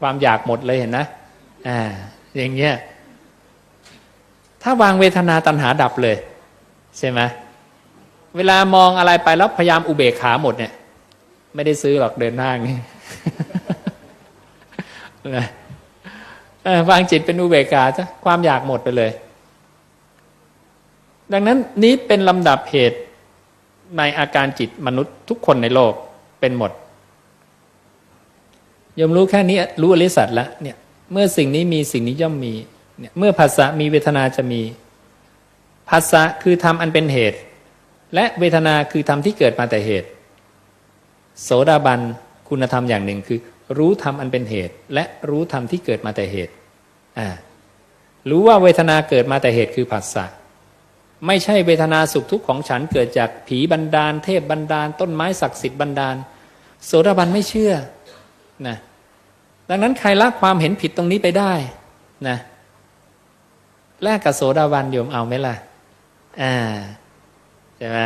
ความอยากหมดเลยเห็นนะอ่าอย่างเงี้ยถ้าวางเวทนาตัณหาดับเลยใช่ไหมเวลามองอะไรไปแล้วพยายามอุเบกขาหมดเนี่ย ไม่ได้ซื้อหรอกเดินห้างนี่นะเออวางจิตเป็นอุเบกขาจ้ะความอยากหมดไปเลย ดังนั้นนี้เป็นลำดับเหตุในอาการจิตมนุษย์ทุกคนในโลกเป็นหมด ยมรู้แค่นี้รู้อริสัตแล้วเนี่ยเมื่อสิ่งนี้มีสิ่งนี้ย่อมมีเนี่ยเมื่อภาษามีเวทนาจะมีภาษาคือธรรมอันเป็นเหตุ และเวทนาคือธรรมที่เกิดมาแต่เหตุ โสดาบันคุณธรรมอย่างหนึ่งคือ รู้ธรรมอันเป็นเหตุ และรู้ธรรมที่เกิดมาแต่เหตุอ่ารู้ว่าเวทนาเกิดมาแต่เหตุคือผัสสะไม่ใช่เวทนาสุขทุกข์ของฉันเกิดจากผีบันดาล เทพบันดาล ต้นไม้ศักดิ์สิทธิ์บันดาล โสดาบันไม่เชื่อ นะดังนั้นใครละความเห็นผิดตรงนี้ไปได้นะแลกกับโสดาบันโยมเอาไหมล่ะอ่าใช่ไหม